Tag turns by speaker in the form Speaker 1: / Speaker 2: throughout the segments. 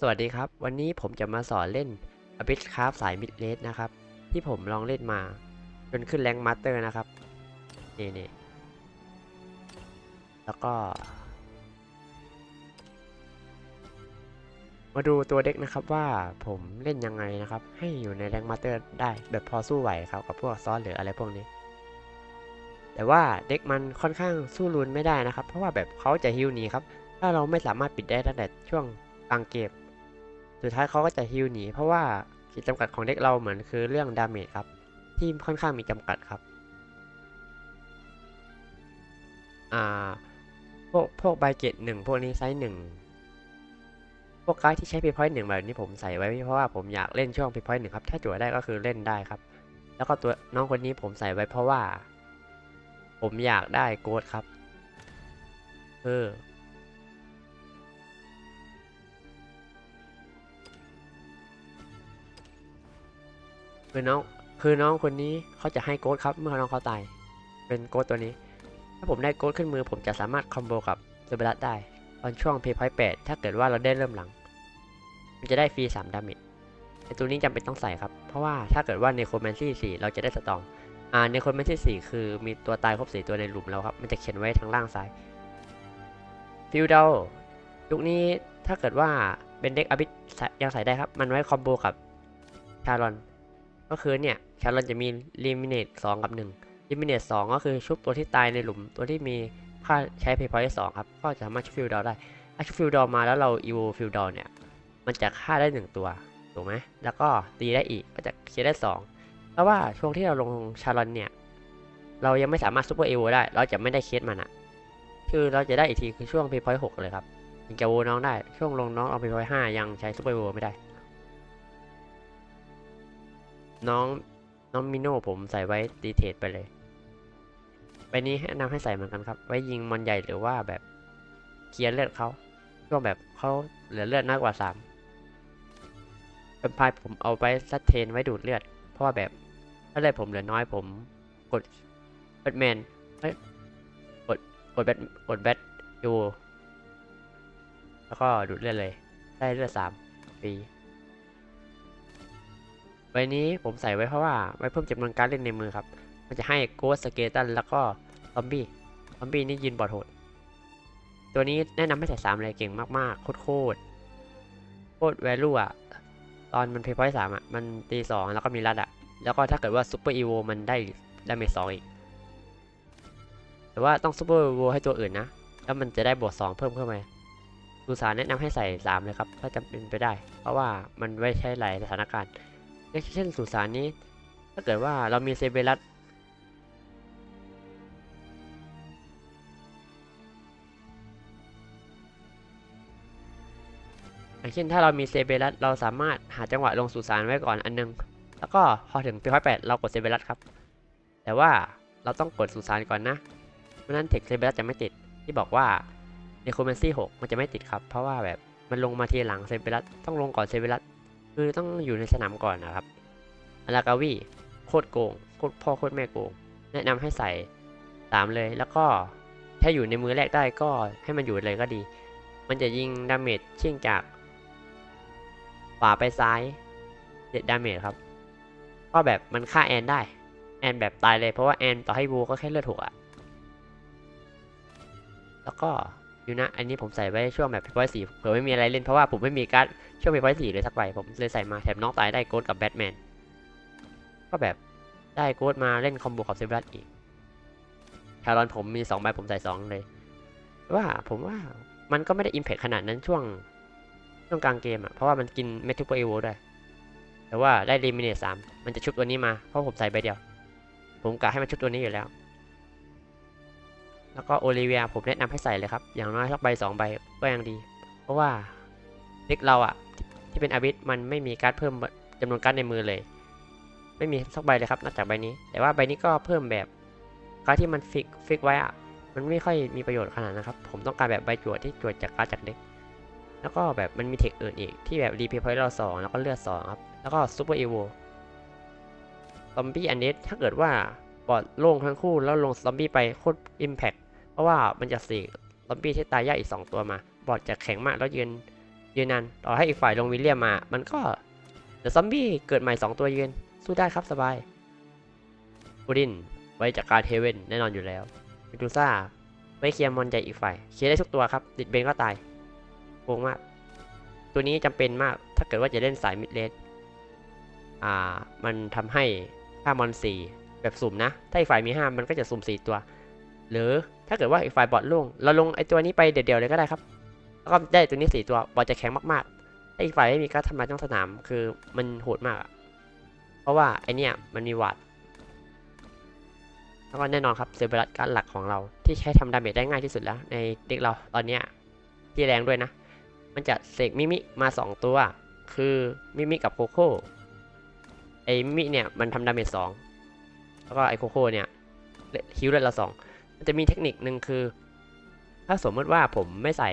Speaker 1: สวัสดีครับ วันนี้ผมจะมาสอนเล่น a b i s c r a f t สายมิดเลสนะครับ ที่ผมลองเล่นมา จนขึ้นแรงมาสเตอร์นะครับ นี่นี่แล้วก็ มาดูตัวเด็กนะครับว่าผมเล่นยังไงนะครับ ให้อยู่ในแรงมาสเตอร์ได้แบบพอสู้ไหวครับ กับพวกซอสหรืออะไรพวกนี้ แต่ว่าเด็กมันค่อนข้างสู้รุนไม่ได้นะครับ เพราะว่าแบบเขาจะฮิวหนีครับ ถ้าเราไม่สามารถปิดได้ตั้งแต่ช่วงกลางเกม สุดท้ายเขาก็จะฮิวหนี เพราะว่าขีดจำกัดของเด็กเราเหมือนคือเรื่องดาเมจครับ ที่ค่อนข้างมีจำกัดครับ อ่า พวกพวกใบเกตหนึ่งพวกนี้ไซส์หนึ่งพวกการ์ดที่ใช้พีพอยต์หนึ่งแบบนี้ผมใส่ไว้เพราะว่าผมอยากเล่นช่วงพีพอยต์หนึ่งครับ ถ้าจั่วได้ก็คือเล่นได้ครับ แล้วก็ตัวน้องคนนี้ผมใส่ไว้เพราะว่า ผมอยากได้โกดครับ เออ คือน้องคือน้องคนนี้เขาจะให้โกดครับเมื่อน้องเขาตาย เป็นโกดตัวนี้ ถ้าผมได้โกดขึ้นมือผมจะสามารถคอมโบกับเซเบรัสได้ ตอนช่วงเพย์พอยต์แปดถ้าเกิดว่าเราได้เริ่มหลัง มันจะได้ฟรี3ดาเมจไอตัวนี้จำเป็นต้องใส่ครับ เพราะว่าถ้าเกิดว่าในโคแมนซี่4เราจะได้สตองอ่าในโคแมนซี่4คือมีตัวตายครบ4ตัวในหลุมแล้วครับ มันจะเขียนไว้ทางล่างซ้ายฟิวเดลยุคนี้ถ้าเกิดว่าเป็นเด็กอบิสยังใส่ได้ครับ มันไว้คอมโบกับชารอน ก็คือเนี่ยชาลอนจะมีลิมิเนต2กับ1ลิมิเนต2ก็คือชุบตัวที่ตายในหลุมตัวที่มีค่าใช้เพย์พอยต์สองครับ ก็จะสามารถชุบฟิลดอได้ถ้าชุบฟิลดอมาแล้วเราอีโวฟิลดอเนี่ยมันจะฆ่าได้1ตัวถูกไหมแล้วก็ตีได้อีกก็จะเคลียร์ได้2เพราะว่าช่วงที่เราลงชาลอนเนี่ยเรายังไม่สามารถซูเปอร์เอโวได้ เราจะไม่ได้เคสมันอะคือเราจะได้อีกทีคือช่วงเพย์พอยต์หกเลยครับถึงจะโวน้องได้ช่วงลงน้องเอาเพย์พอยต์ห้ายังใช้ซูเปอร์เอโวไม่ได้ น้องน้องมิโน่ผมใส่ไว้ตีเทรดไปเลยใบนี้แนะนำให้ใส่เหมือนกันครับ ไว้ยิงมอนใหญ่หรือว่าแบบเคลียร์เลือดเขาช่วงแบบเขาเหลือเลือดน้อยกว่าสามเป็นพายผมเอาไปซัดเทนไว้ดูดเลือด เพราะว่าแบบถ้าเลือดผมเหลือน้อยผมกดแบทแมนเอ้ยกดกดแบทกดแบทยูแล้วก็ดูดเลือดเลย ได้เลือดสามฟรี ใบนี้ผมใส่ไว้เพราะว่าไว้เพิ่มจำนวนการเล่นในมือครับ มันจะให้โกสสเกตันแล้วก็ซอมบี้ ซอมบี้นี่ยืนบอดโหด ตัวนี้แนะนำให้ใส่สามเลยเก่งมากๆ โคตรโคตรโคตรแวลูอะตอนมันเพย์พอยต์สามอะมันตีสองแล้วก็มีรัดอะแล้วก็ถ้าเกิดว่าซูเปอร์อีโวมันได้ดาเมจสองอีก แต่ว่าต้องซูเปอร์อีโวให้ตัวอื่นนะ แล้วมันจะได้บวกสองเพิ่มเข้ามาดูสารแนะนำให้ใส่สามเลยครับ ถ้าจำเป็นไปได้ เพราะว่ามันไว้ใช้หลายสถานการณ์ เช่นสุสานนี้ ถ้าเกิดว่าเรามีเซเบรัสอย่างเช่นถ้าเรามีเซเบรัสเราสามารถหาจังหวะลงสุสานไว้ก่อนอันนึง แล้วก็พอถึงปีร้อยแปดเรากดเซเบรัสครับ แต่ว่าเราต้องกดสุสานก่อนนะเพราะนั้นเทคเซเบรัสจะไม่ติดที่บอกว่าในโคเมนซี่หกมันจะไม่ติดครับ เพราะว่าแบบมันลงมาทีหลังเซเบรัสต้องลงก่อนเซเบรัส คือต้องอยู่ในสนามก่อนนะครับอลากาวีโคตรโกงโคตรพ่อโคตรแม่โกง แนะนำให้ใส่สามเลย แล้วก็ถ้าอยู่ในมือแรกได้ก็ให้มันอยู่เลยก็ดี มันจะยิงดาเมจเชิ่งจากขวาไปซ้ายเจ็ดดาเมจครับก็แบบมันฆ่าแอนได้ แอนแบบตายเลยเพราะว่าแอนต่อให้วูก็แค่เลือดหกอะแล้วก็ ยู่นะ อันนี้ผมใส่ไว้ช่วงแบบพีพอยสี่เผื่อไม่มีอะไรเล่นเพราะว่าผมไม่มีการ์ดช่วงพีพอยสี่เลยสักใบผมเลยใส่มาแถมน้องตายได้โกดกับแบทแมนก็แบบได้โค้ดมาเล่นคอมโบกับเซเบรัสอีกชาลอนผมมี2ใบผมใส่2เลย ว่าผมว่ามันก็ไม่ได้อิมแพคขนาดนั้นช่วงช่วงกลางเกมอะเพราะว่ามันกินเมทูเปอร์เอโวด้วยแต่ว่าได้ลิมิเนตสามมันจะชุบตัวนี้มาเพราะผมใส่ใบเดียว ผมกะให้มันชุบตัวนี้อยู่แล้ว แล้วก็โอลิเวียผมแนะนำให้ใส่เลยครับ อย่างน้อยสักใบสองใบก็ยังดี เพราะว่าเด็กเราอะที่เป็นอาบิสมันไม่มีการ์ดเพิ่มจำนวนการ์ดในมือเลย ไม่มีสักใบเลยครับนอกจากใบนี้ แต่ว่าใบนี้ก็เพิ่มแบบการ์ดที่มันฟิกฟิกไว้อะมันไม่ค่อยมีประโยชน์ขนาดนะครับ ผมต้องการแบบใบจวดที่จวดจากการ์ดจากเด็กแล้วก็แบบมันมีเทคอื่นอีกที่แบบรีเพย์พอยต์เราสองแล้วก็เลือดสองครับแล้วก็ซูเปอร์อีโวซอมบี้อันนี้ถ้าเกิดว่าบอดโล่งทั้งคู่แล้วลงซอมบี้ไปโคตรอิมแพค เพราะว่ามันจะสีซอมบี้ที่ตายยากอีก 2 ตัวมา บอดจะแข็งมากแล้วยืนยืนนานต่อให้อีกฝ่ายลงวิลเลียมมา มันก็เดี๋ยวซอมบี้เกิดใหม่ 2 ตัวยืนสู้ได้ครับสบายบูดินไว้จากการเทเวนแน่นอนอยู่แล้วเมดูซ่าไว้เคลียร์มอนใหญ่อีกฝ่ายเคลียร์ได้ทุกตัวครับ ดิดเบนก็ตายโกงมาก ตัวนี้จำเป็นมากถ้าเกิดว่าจะเล่นสายมิดเลนอ่า มันทำให้ค่ามอนสี่แบบสุ่มนะ ถ้าอีกฝ่ายมี 5 มันก็จะสุ่ม 4 ตัว หรือถ้าเกิดว่าอีกฝ่ายบอดลงเราลงไอตัวนี้ไปเดี่ยวๆเลยก็ได้ครับแล้วก็ได้ตัวนี้4ตัวบอดจะแข็งมากๆถ้าอีกฝ่ายไม่มีการทำลายท้องสนามคือมันโหดมากเพราะว่าไอเนี้ยมันมีวัดแล้วก็แน่นอนครับเซอร์เบรัสการหลักของเราที่ใช้ทำดาเมจได้ง่ายที่สุดแล้ว ในเด็กเราตอนเนี้ยที่แรงด้วยนะ มันจะเสกมิมิมา 2 ตัว คือมิมิกับโคโค่ไอมิมิเนี่ยมันทำดาเมจสองแล้วก็ไอโคโค่เนี่ยฮิวเลือดละสอง จะมีเทคนิคหนึ่งคือ ถ้าสมมติว่าผมไม่ใส่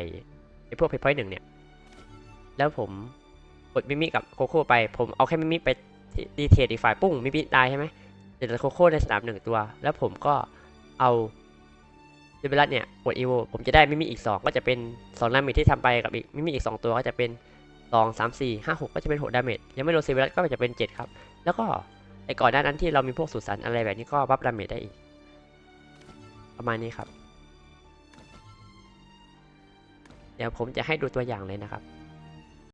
Speaker 1: ไอพวกเพย์พอยต์หนึ่งเนี่ย แล้วผมกดมิมิกับโคโค่ไป ผมเอาแค่มิมิไปดีเทรดอีกฝ่ายปุ้งมิมิตายใช่ไหมเดี๋ยวโคโค่ในสนามหนึ่งตัว แล้วผมก็เอาเดเบลัสเนี่ยกดอีโวผมจะได้มิมิอีก 2 ก็จะเป็น2ดาเมจที่ทำไปกับอีกมิมิอีก 2 ตัวก็จะเป็น 2 3 4 5 6 ก็จะเป็น 6 ดาเมจยังไม่รวมเซเบลัสก็จะเป็น 7 ครับ แล้วก็ไอ้ก่อนหน้านั้นที่เรามีพวกสุสานอะไรแบบนี้ก็บัฟดาเมจได้อีก ประมาณนี้ครับ เดี๋ยวผมจะให้ดูตัวอย่างเลยนะครับ